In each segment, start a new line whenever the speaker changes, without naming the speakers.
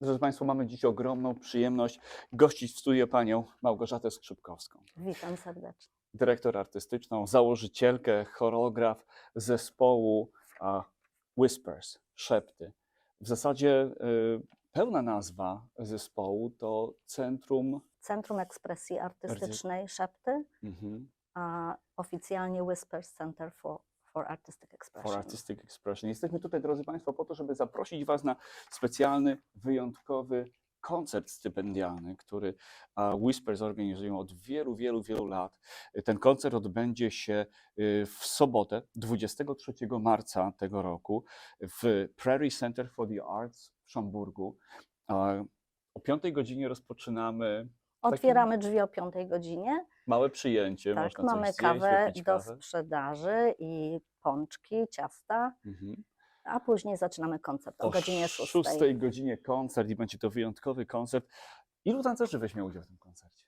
Drodzy Państwo, mamy dziś ogromną przyjemność gościć w studiu panią Małgorzatę Skrzypkowską,
Witam serdecznie.
dyrektor artystyczną, założycielkę, choreograf zespołu a, Whispers, Szepty. W zasadzie y, pełna nazwa zespołu to Centrum
Centrum Ekspresji Artystycznej Szepty,
mhm,
a oficjalnie Whispers Center for, for Artistic Expression.
for Artistic Expression. Jesteśmy tutaj, drodzy Państwo, po to, żeby zaprosić Was na specjalny, wyjątkowy koncert stypendialny, który Whispers organizują od wielu, wielu, wielu lat. Ten koncert odbędzie się y, w sobotę, 23 marca tego roku w Prairie Center for the Arts w Szamburgu. O 5 godzinie rozpoczynamy
Otwieramy drzwi o 5 godzinie.
Małe przyjęcie.
Tak,
można coś
mamy
zjeść,
kawę do
kawę.
sprzedaży i pączki, ciasta,
Mhm.
a później zaczynamy koncert o, godzinie 6.
6 godzinie koncert i będzie to wyjątkowy koncert. Ilu tancerzy weźmie udział w tym koncercie?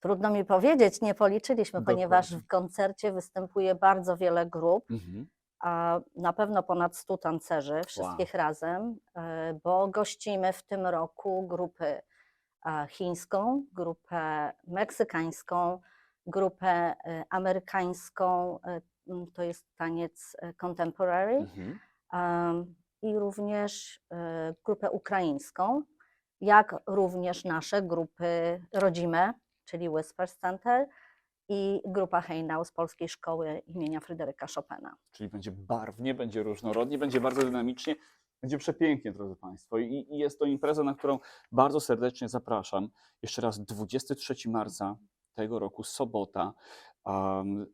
Trudno mi powiedzieć, nie policzyliśmy, ponieważ
Dokładnie.
w koncercie występuje bardzo wiele grup.
Mhm.
a na pewno ponad 100 tancerzy, wszystkich razem, e, bo gościmy w tym roku grupy chińską, grupę meksykańską, grupę e, amerykańską, m, to jest taniec e, contemporary,
Mhm.
i również grupę ukraińską, jak również nasze grupy rodzime, czyli Whispers Center i grupa Hejnał z Polskiej Szkoły imienia Fryderyka Chopina.
Czyli będzie barwnie, będzie różnorodnie, będzie bardzo dynamicznie, będzie przepięknie, drodzy Państwo. I, I jest to impreza, na którą bardzo serdecznie zapraszam. Jeszcze raz 23 marca tego roku, sobota. Um,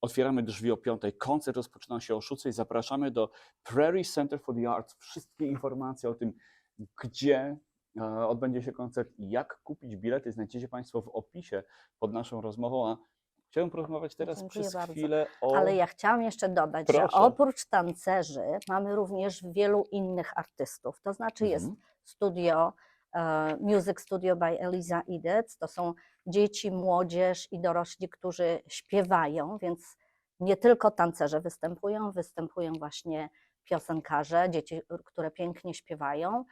otwieramy drzwi o 5. Koncert rozpoczyna się o 6. Zapraszamy do Prairie Center for the Arts. Wszystkie informacje o tym, gdzie e, odbędzie się koncert i jak kupić bilety, znajdziecie Państwo w opisie pod naszą rozmową. A chciałem porozmawiać teraz
Dziękuję
przez
bardzo.
chwilę o.
Ale ja chciałam jeszcze dodać, że
Proszę.
oprócz tancerzy mamy również wielu innych artystów. To znaczy jest
Mhm.
studio, e, Music Studio by Eliza Edith. To są dzieci, młodzież i dorośli, którzy śpiewają, więc nie tylko tancerze występują, występują właśnie piosenkarze, dzieci, które pięknie śpiewają.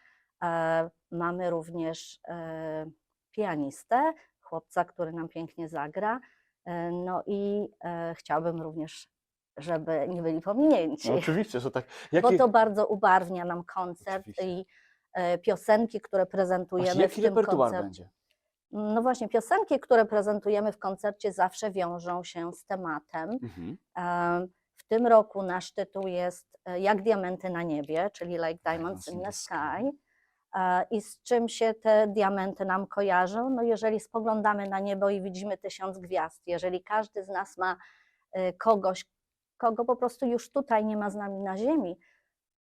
E, Mamy również e, pianistę, chłopca, który nam pięknie zagra. E, No i e, chciałabym również, żeby nie byli pominięci,
No, oczywiście, że tak.
bo
Jakie,
to bardzo ubarwnia nam koncert
Oczywiście.
i e, piosenki, które
właśnie,
prezentujemy w
jaki
tym koncercie.
będzie?
No właśnie, piosenki, które prezentujemy w koncercie zawsze wiążą się z tematem.
Mhm.
W tym roku nasz tytuł jest Jak diamenty na niebie, czyli Like Diamonds in the Sky. E, I z czym się te diamenty nam kojarzą? No jeżeli spoglądamy na niebo i widzimy tysiąc gwiazd, jeżeli każdy z nas ma e, kogoś, kogo po prostu już tutaj nie ma z nami na ziemi,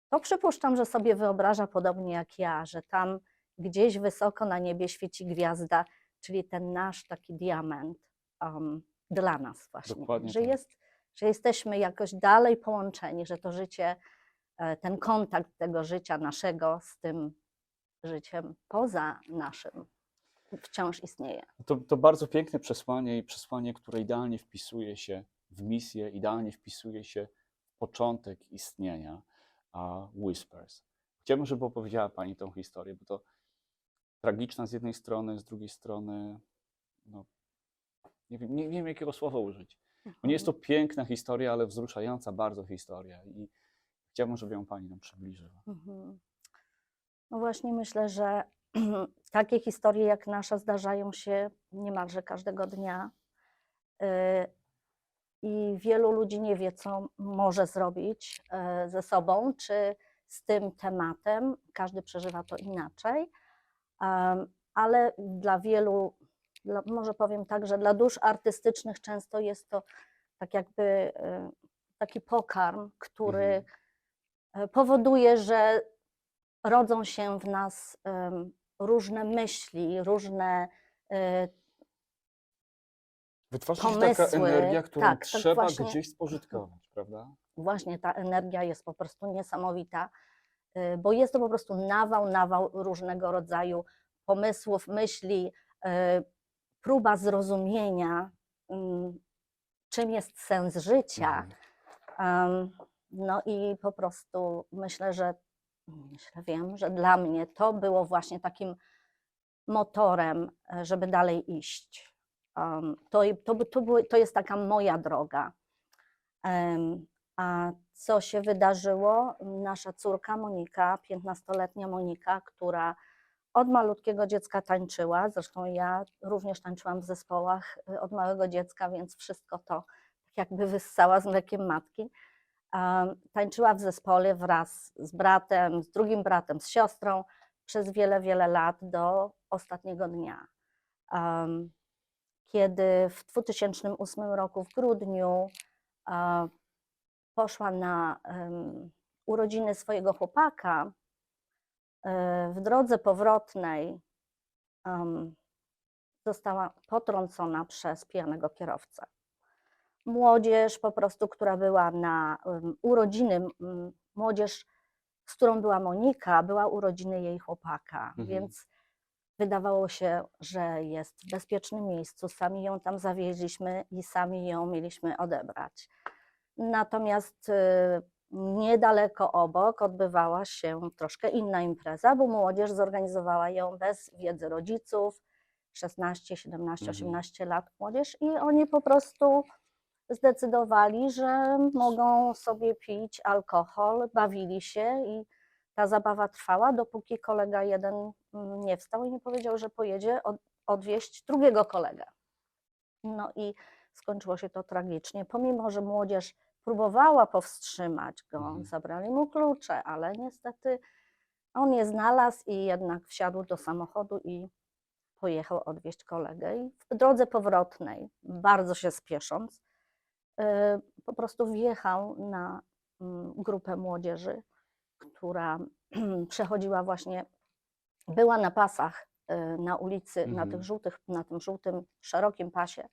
to przypuszczam, że sobie wyobraża podobnie jak ja, że tam gdzieś wysoko na niebie świeci gwiazda, czyli ten nasz taki diament um, dla nas właśnie,
Dokładnie
że
tak.
jest że jesteśmy jakoś dalej połączeni, że to życie, e, ten kontakt tego życia naszego z tym życiem poza naszym wciąż istnieje.
To, to bardzo piękne przesłanie i przesłanie, które idealnie wpisuje się w misję, idealnie wpisuje się w początek istnienia a Whispers. Chciałbym, żeby opowiedziała Pani tą historię, bo to tragiczna z jednej strony, z drugiej strony, no, nie, wiem, nie, nie wiem jakiego słowa użyć. Bo nie jest to piękna historia, ale wzruszająca bardzo historia i chciałbym, żeby ją Pani nam przybliżyła.
Mhm. No właśnie myślę, że takie historie jak nasza zdarzają się niemalże każdego dnia. y, I wielu ludzi nie wie, co może zrobić y, ze sobą, czy z tym tematem. Każdy przeżywa to inaczej. Ale dla wielu, może powiem tak, że dla dusz artystycznych często jest to tak jakby y, taki pokarm, który
Mhm.
powoduje, że rodzą się w nas różne myśli, różne e,
Wytwarza się taka
pomysły,
energia, którą
tak, tak
trzeba
właśnie.
gdzieś spożytkować, prawda?
właśnie ta energia jest po prostu niesamowita, y, bo jest to po prostu nawał, nawał różnego rodzaju pomysłów, myśli, y, próba zrozumienia, mm, czym jest sens życia.
Mhm.
No i po prostu myślę, że myślę, wiem, że dla mnie to było właśnie takim motorem, e, żeby dalej iść. Um, to, to, to, to jest taka moja droga. Em, a co się wydarzyło? Nasza córka Monika, 15-letnia Monika, która od malutkiego dziecka tańczyła, zresztą ja również tańczyłam w zespołach y, od małego dziecka, więc wszystko to tak jakby wyssała z mlekiem matki. Tańczyła w zespole wraz z bratem, z drugim bratem, z siostrą przez wiele, wiele lat do ostatniego dnia. Kiedy w 2008 roku w grudniu e, poszła na urodziny swojego chłopaka, e, w drodze powrotnej została potrącona przez pijanego kierowcę. Młodzież po prostu, która była na urodziny, młodzież, z którą była Monika, była urodziny jej chłopaka,
Mhm.
więc wydawało się, że jest w bezpiecznym miejscu. Sami ją tam zawieźliśmy i sami ją mieliśmy odebrać. Natomiast y, niedaleko obok odbywała się troszkę inna impreza, bo młodzież zorganizowała ją bez wiedzy rodziców, 16, 17,
Mhm.
18 lat młodzież i oni po prostu zdecydowali, że mogą sobie pić alkohol, bawili się i ta zabawa trwała, dopóki kolega jeden mm, nie wstał i nie powiedział, że pojedzie od, odwieźć drugiego kolegę. No i skończyło się to tragicznie. Pomimo, że młodzież próbowała powstrzymać go,
Mhm.
zabrali mu klucze, ale niestety on je znalazł i jednak wsiadł do samochodu i pojechał odwieźć kolegę. I w drodze powrotnej, bardzo się spiesząc, po prostu wjechał na mm, grupę młodzieży, która przechodziła właśnie, była na pasach y, na ulicy, na
Mhm.
tych żółtych, na tym żółtym, szerokim pasie.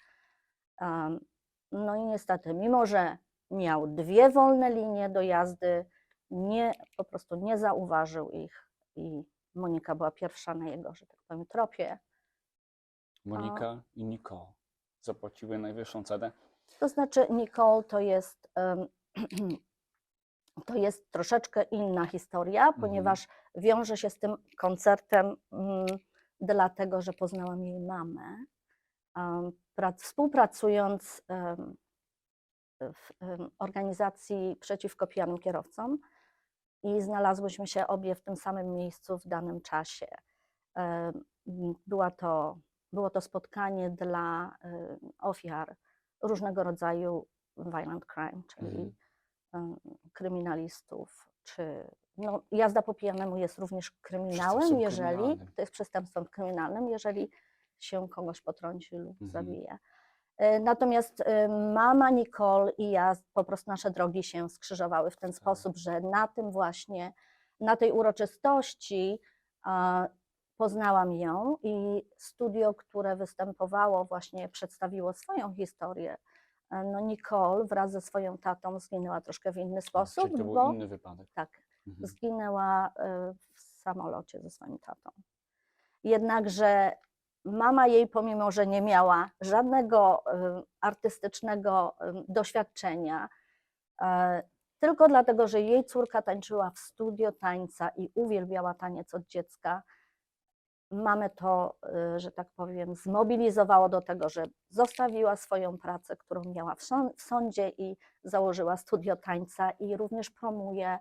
No i niestety, mimo że miał dwie wolne linie do jazdy, nie, po prostu nie zauważył ich i Monika była pierwsza na jego, że tak powiem, tropie.
Monika i Nicole zapłaciły najwyższą cenę.
To znaczy, Nicole to jest, to jest troszeczkę inna historia, ponieważ wiąże się z tym koncertem, mm, dlatego że poznałam jej mamę. Współpracując w organizacji przeciwko pijanym kierowcom i znalazłyśmy się obie w tym samym miejscu w danym czasie. Była to, było to spotkanie dla ofiar różnego rodzaju violent crime, czyli
Mhm.
kryminalistów, czy no, jazda po pijanemu jest również kryminałem, jeżeli
kryminalnym.
to jest przestępstwem kryminalnym, jeżeli się kogoś potrąci lub
Mhm.
zabije. E, Natomiast e, mama Nicole i ja, po prostu nasze drogi się skrzyżowały w ten
Tak.
sposób, że na tym właśnie, na tej uroczystości poznałam ją i studio, które występowało, właśnie przedstawiło swoją historię. No Nicole wraz ze swoją tatą zginęła troszkę w inny sposób,
Czyli to był
bo
inny wypadek.
tak,
Mhm.
zginęła e, w samolocie ze swoim tatą. Jednakże mama jej, pomimo że nie miała żadnego e, artystycznego e, doświadczenia, tylko dlatego, że jej córka tańczyła w studio tańca i uwielbiała taniec od dziecka, mamy to, e, że tak powiem, zmobilizowało do tego, że zostawiła swoją pracę, którą miała w sąd- w sądzie i założyła studio tańca i również promuje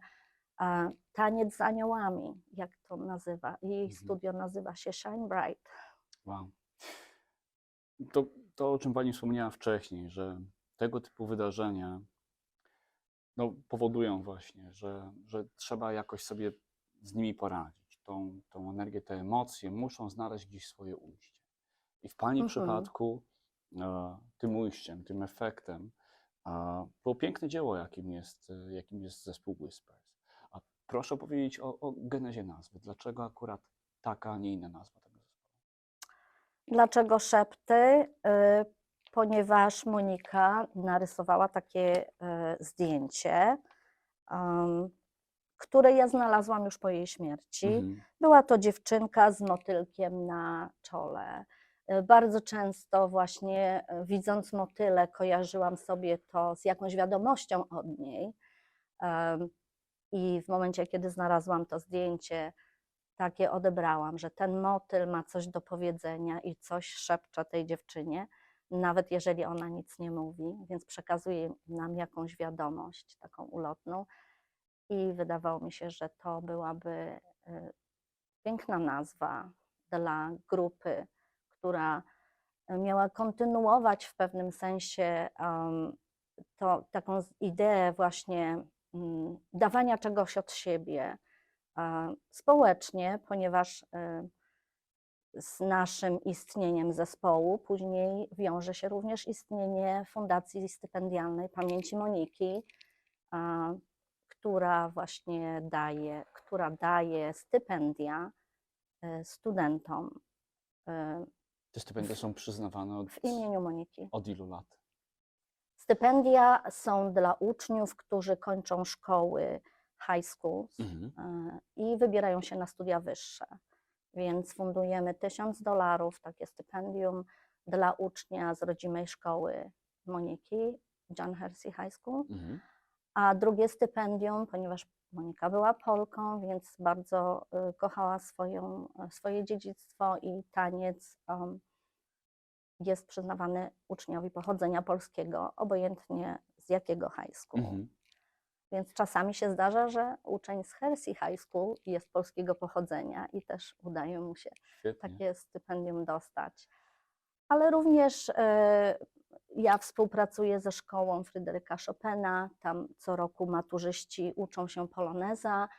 taniec z aniołami, jak to nazywa. Jej
Mhm.
studio nazywa się Shine Bright.
Wow. To, to, o czym Pani wspomniała wcześniej, że tego typu wydarzenia no, powodują właśnie, że, że trzeba jakoś sobie z nimi poradzić. Tą, tą energię, te emocje muszą znaleźć gdzieś swoje ujście. I w Pani
Mhm.
przypadku e, tym ujściem, tym efektem e, było piękne dzieło, jakim jest, e, jakim jest zespół Whispers. A proszę opowiedzieć o, o genezie nazwy. Dlaczego akurat taka, a nie inna nazwa tego zespołu?
Dlaczego szepty? Ponieważ Monika narysowała takie zdjęcie, które ja znalazłam już po jej śmierci.
Mhm.
Była to dziewczynka z motylkiem na czole. Y, Bardzo często właśnie y, widząc motyle kojarzyłam sobie to z jakąś wiadomością od niej. I w momencie, kiedy znalazłam to zdjęcie, takie odebrałam, że ten motyl ma coś do powiedzenia i coś szepcze tej dziewczynie, nawet jeżeli ona nic nie mówi, więc przekazuje nam jakąś wiadomość taką ulotną. I wydawało mi się, że to byłaby y, piękna nazwa dla grupy, która miała kontynuować w pewnym sensie to, taką ideę właśnie mm, dawania czegoś od siebie społecznie, ponieważ e, z naszym istnieniem zespołu później wiąże się również istnienie Fundacji Stypendialnej Pamięci Moniki, która właśnie daje, która daje stypendia e, studentom e,
Te stypendia są przyznawane od,
w imieniu Moniki.
od ilu lat?
Stypendia są dla uczniów, którzy kończą szkoły high schools
Mhm.
e, i wybierają się na studia wyższe. Więc fundujemy 1000 dolarów, takie stypendium dla ucznia z rodzimej szkoły Moniki, John Hersey High School.
Mhm.
A drugie stypendium, ponieważ Monika była Polką, więc bardzo y, kochała swoją, y, swoje dziedzictwo i taniec, um, jest przyznawany uczniowi pochodzenia polskiego, obojętnie z jakiego high school.
Mhm.
Więc czasami się zdarza, że uczeń z Hersey High School jest polskiego pochodzenia i też udaje mu się
Świetnie.
takie stypendium dostać. Ale również e, ja współpracuję ze szkołą Fryderyka Chopina. Tam co roku maturzyści uczą się poloneza.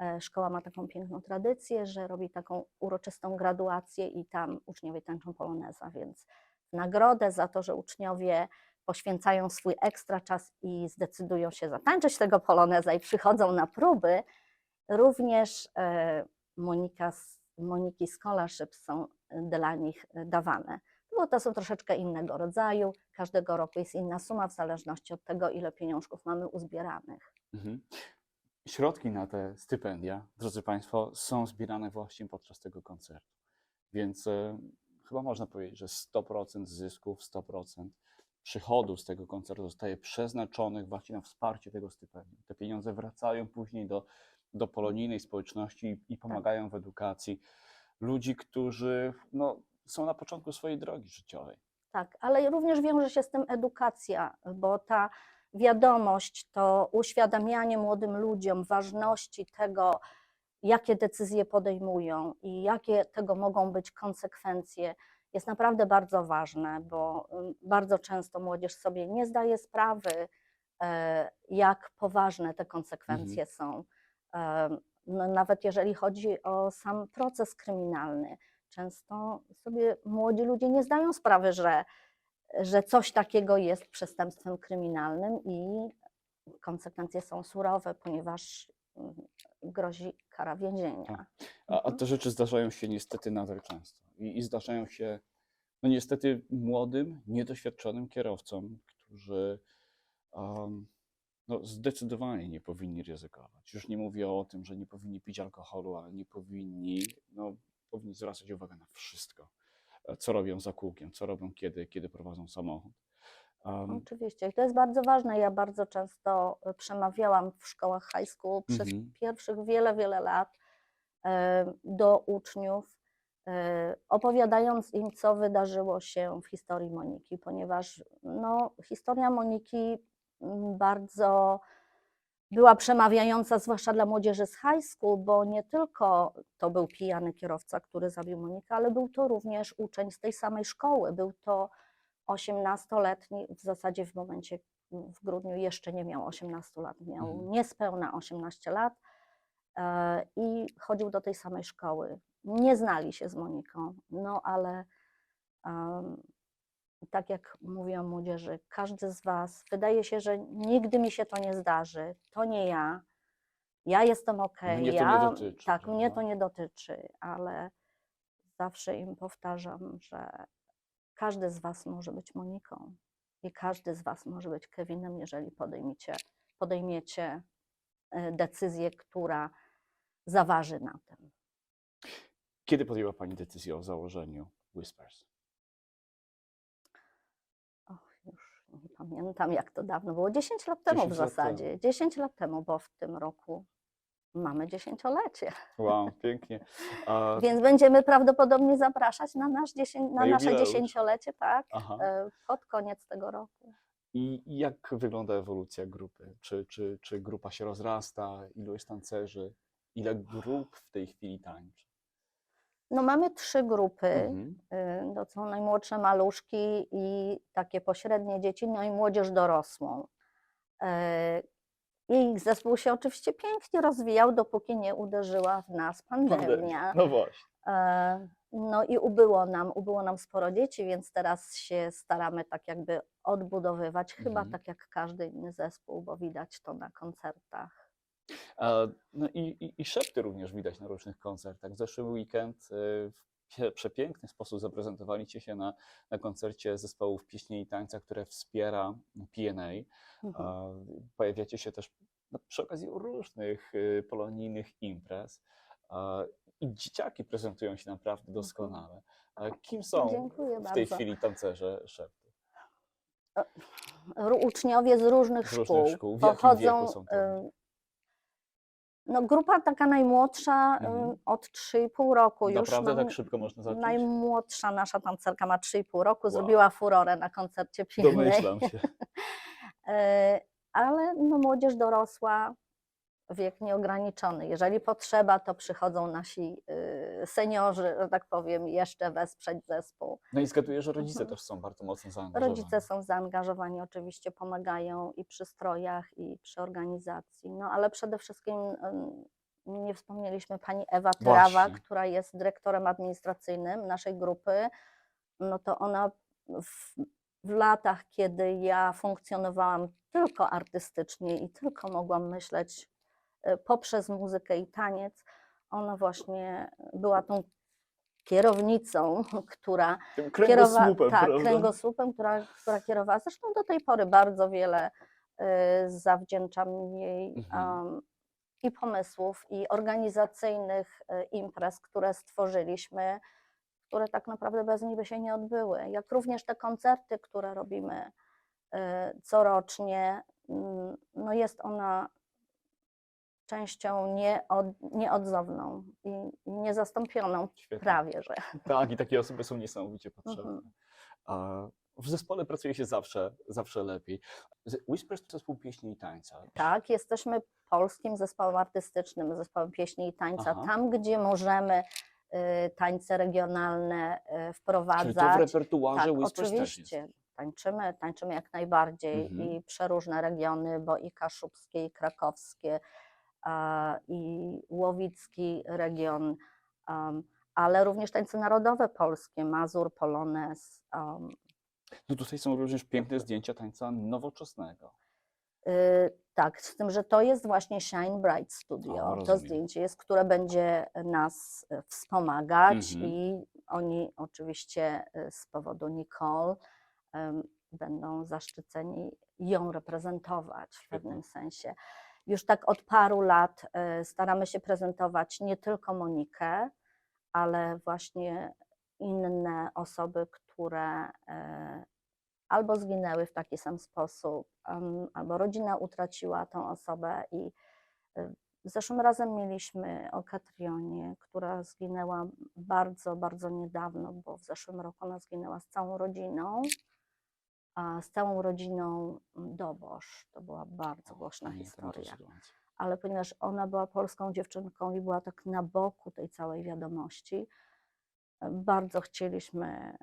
E, Szkoła ma taką piękną tradycję, że robi taką uroczystą graduację i tam uczniowie tańczą poloneza, więc nagrodę za to, że uczniowie poświęcają swój ekstra czas i zdecydują się zatańczyć tego poloneza i przychodzą na próby, również e, Monika, Moniki scholarships są e, dla nich dawane. Bo są troszeczkę innego rodzaju. Każdego roku jest inna suma w zależności od tego, ile pieniążków mamy uzbieranych.
Mhm. Środki na te stypendia, drodzy Państwo, są zbierane właśnie podczas tego koncertu. Więc e, chyba można powiedzieć, że 100% zysków, 100% przychodów z tego koncertu zostaje przeznaczonych właśnie na wsparcie tego stypendium. Te pieniądze wracają później do, do polonijnej społeczności i, i pomagają w edukacji ludzi, którzy no, są na początku swojej drogi życiowej.
Tak, ale również wiąże się z tym edukacja, bo ta wiadomość, to uświadamianie młodym ludziom ważności tego, jakie decyzje podejmują i jakie tego mogą być konsekwencje, jest naprawdę bardzo ważne, bo ym, bardzo często młodzież sobie nie zdaje sprawy, e, jak poważne te konsekwencje są. Em, No, nawet jeżeli chodzi o sam proces kryminalny, często sobie młodzi ludzie nie zdają sprawy, że, że coś takiego jest przestępstwem kryminalnym i konsekwencje są surowe, ponieważ mm, grozi kara więzienia.
A, a
Mhm.
te rzeczy zdarzają się niestety nadal często. I, i zdarzają się, no niestety, młodym, niedoświadczonym kierowcom, którzy um, no, zdecydowanie nie powinni ryzykować. Już nie mówię o tym, że nie powinni pić alkoholu, ale nie powinni, no, powinni zwracać uwagę na wszystko, e, co robią za kółkiem, co robią kiedy, kiedy prowadzą samochód. Um,
Oczywiście. I to jest bardzo ważne. Ja bardzo często e, przemawiałam w szkołach high school przez
Mhm.
pierwszych wiele, wiele lat e, do uczniów, opowiadając im, co wydarzyło się w historii Moniki, ponieważ no, historia Moniki mm, bardzo była przemawiająca, zwłaszcza dla młodzieży z high school, bo nie tylko to był pijany kierowca, który zabił Monikę, ale był to również uczeń z tej samej szkoły. Był to 18-letni, w zasadzie w momencie, w grudniu jeszcze nie miał 18 lat, miał
Mhm.
niespełna 18 lat e, i chodził do tej samej szkoły. Nie znali się z Moniką, no ale em, tak jak mówią młodzieży, każdy z Was, wydaje się, że nigdy mi się to nie zdarzy, to nie ja, ja jestem okej,
Mnie to nie
ja,
dotyczy,
tak, mnie to nie dotyczy, ale zawsze im powtarzam, że każdy z Was może być Moniką i każdy z Was może być Kevinem, jeżeli podejmiecie, podejmiecie decyzję, która zaważy na tym.
kiedy podjęła Pani decyzję o założeniu Whispers?
Nie pamiętam, jak to dawno było. 10 lat temu w
10 lat temu.
zasadzie. 10 lat temu, bo w tym roku mamy dziesięciolecie.
Wow, pięknie. A,
Więc będziemy prawdopodobnie zapraszać na, nasz dziesię- na
Na
nasze dziesięciolecie, tak,
aha.
e, pod koniec tego roku.
I i jak wygląda ewolucja grupy? Czy, czy, czy grupa się rozrasta? Ilu jest tancerzy? Ile grup w tej chwili tańczy?
No mamy trzy grupy.
Mhm.
y, To są najmłodsze maluszki i takie pośrednie dzieci, no i młodzież dorosłą. E, I ich zespół się oczywiście pięknie rozwijał, dopóki nie uderzyła w nas pandemia.
No właśnie.
E, No i ubyło nam, ubyło nam sporo dzieci, więc teraz się staramy tak jakby odbudowywać, chyba
Mhm.
tak jak każdy inny zespół, bo widać to na koncertach.
No i, i, i szepty również widać na różnych koncertach. W zeszły weekend e, w przepiękny sposób zaprezentowaliście się na, na koncercie zespołów pieśni i tańca, które wspiera PNA.
Mhm.
Pojawiacie się też no, przy okazji różnych y, polonijnych imprez. I dzieciaki prezentują się naprawdę doskonale. A Kim są
Mhm. Dziękuję
w tej
bardzo.
chwili tancerze szepty?
Uczniowie z różnych
Z różnych
szkół,
szkół.
Pochodzą.
wieku są to?
y, No, grupa taka najmłodsza y,
Mhm.
od 3,5 roku już.
Naprawdę
no,
tak szybko można zacząć?
Najmłodsza nasza tancerka ma 3,5 roku,
Wow.
zrobiła furorę na koncercie pilnej.
Domyślam się.
E, Ale no, młodzież dorosła, wiek nieograniczony. Jeżeli potrzeba, to przychodzą nasi y, seniorzy, że tak powiem, jeszcze wesprzeć zespół.
No i zgaduję, że rodzice
Mhm.
też są bardzo mocno zaangażowani.
Rodzice są zaangażowani, oczywiście pomagają i przy strojach, i przy organizacji. No ale przede wszystkim ym, nie wspomnieliśmy pani Ewa Tyrawa,
Właśnie.
która jest dyrektorem administracyjnym naszej grupy. No to ona w, w latach, kiedy ja funkcjonowałam tylko artystycznie i tylko mogłam myśleć y, poprzez muzykę i taniec, ona właśnie była tą kierownicą, która
Tym
kierowa-
kręgosłupem,
tak,
prawda?
kręgosłupem, która, która kierowała. Zresztą do tej pory bardzo wiele y, zawdzięczam jej
Mhm.
um, i pomysłów, i organizacyjnych y, imprez, które stworzyliśmy, które tak naprawdę bez niej by się nie odbyły. Jak również te koncerty, które robimy y, corocznie, mm, no jest ona częścią nieod, nieodzowną i niezastąpioną
Świetnie.
prawie, że.
Tak, i takie osoby są niesamowicie potrzebne.
Mhm.
W zespole pracuje się zawsze, zawsze lepiej. Whispers to zespół pieśni i tańca.
Tak, jesteśmy polskim zespołem artystycznym, zespołem pieśni i tańca.
Aha.
Tam, gdzie możemy y, tańce regionalne y,
Czyli to w
wprowadzać.
repertuarze
Tak,
Whispers też
oczywiście. Tańczymy, tańczymy jak najbardziej
Mhm.
i przeróżne regiony, bo i kaszubskie, i krakowskie, i łowicki region, am, ale również tańce narodowe polskie, Mazur, Polonez. am,
No tutaj są również piękne zdjęcia tańca nowoczesnego.
Y, Tak, z tym, że to jest właśnie Shine Bright Studio. to zdjęcie jest, które będzie nas y, wspomagać
Mhm.
i oni oczywiście y, z powodu Nicole będą zaszczyceni ją reprezentować w pewnym sensie. Już tak od paru lat y, staramy się prezentować nie tylko Monikę, ale właśnie inne osoby, które e, albo zginęły w taki sam sposób, albo rodzina utraciła tą osobę. I e, zeszłym razem mieliśmy o Katrionie, która zginęła bardzo, bardzo niedawno, bo w zeszłym roku ona zginęła z całą rodziną. A z całą rodziną mm, Dobosz. To była bardzo głośna historia ale ponieważ ona była polską dziewczynką i była tak na boku tej całej wiadomości, e, bardzo chcieliśmy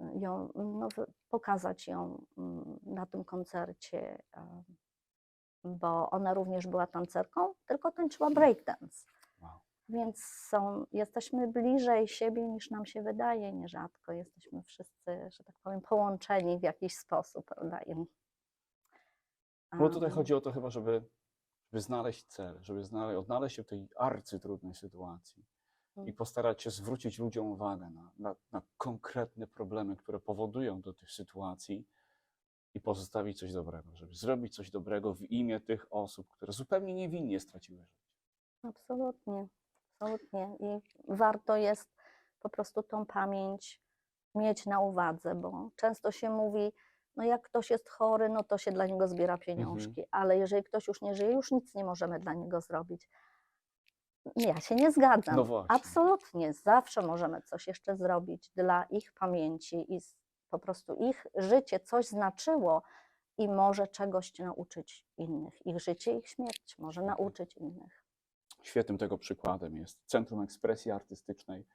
e, ją, no, wy- pokazać ją mm, na tym koncercie, e, bo ona również była tancerką, tylko tańczyła breakdance. Więc są, jesteśmy bliżej siebie niż nam się wydaje, nierzadko jesteśmy wszyscy, że tak powiem, połączeni w jakiś sposób, prawda? I,
Bo tutaj chodzi o to chyba, żeby, żeby znaleźć cel, żeby znaleźć, odnaleźć się w tej arcytrudnej sytuacji i
Mm.
postarać się zwrócić ludziom uwagę na, na, na konkretne problemy, które powodują do tych sytuacji i pozostawić coś dobrego, żeby zrobić coś dobrego w imię tych osób, które zupełnie niewinnie straciły życie.
Absolutnie, absolutnie. I warto jest po prostu tą pamięć mieć na uwadze, bo często się mówi, no jak ktoś jest chory, no to się dla niego zbiera pieniążki, ale jeżeli ktoś już nie żyje, już nic nie możemy dla niego zrobić. Ja się nie zgadzam.
No.
Absolutnie. Zawsze możemy coś jeszcze zrobić dla ich pamięci i po prostu ich życie coś znaczyło i może czegoś nauczyć innych. Ich życie, ich śmierć może
Świetnie.
nauczyć innych.
Świetnym tego przykładem jest Centrum Ekspresji Artystycznej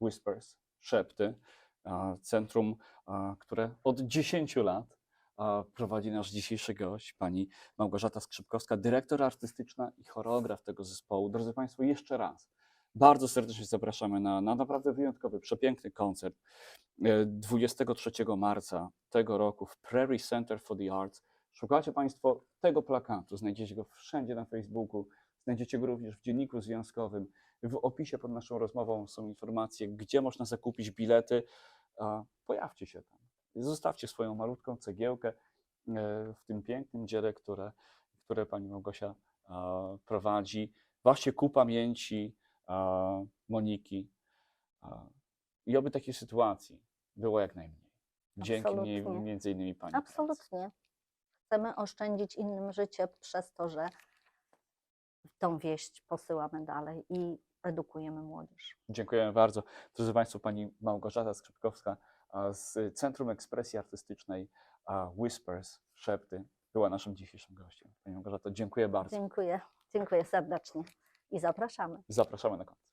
Whispers, Szepty. Centrum, które od 10 lat prowadzi nasz dzisiejszy gość, pani Małgorzata Skrzypkowska, dyrektor artystyczna i choreograf tego zespołu. Drodzy Państwo, jeszcze raz bardzo serdecznie zapraszamy na, na naprawdę wyjątkowy, przepiękny koncert e, 23 marca tego roku w Prairie Center for the Arts. Szukacie Państwo tego plakatu, znajdziecie go wszędzie na Facebooku, znajdziecie go również w dzienniku związkowym. W opisie pod naszą rozmową są informacje, gdzie można zakupić bilety. Pojawcie się tam. Zostawcie swoją malutką cegiełkę e, w tym pięknym dziele, które, które pani Małgosia prowadzi, właśnie ku pamięci Moniki. I oby takiej sytuacji było jak najmniej. Dzięki
Absolutnie.
między innymi pani. pracy.
Absolutnie. Chcemy oszczędzić innym życie przez to, że tą wieść posyłamy dalej i edukujemy młodzież.
Dziękujemy bardzo. Drodzy Państwo, pani Małgorzata Skrzypkowska z Centrum Ekspresji Artystycznej Whispers, Szepty, była naszym dzisiejszym gościem. Pani Małgorzato, dziękuję bardzo.
Dziękuję. Dziękuję serdecznie i zapraszamy.
Zapraszamy na koncert.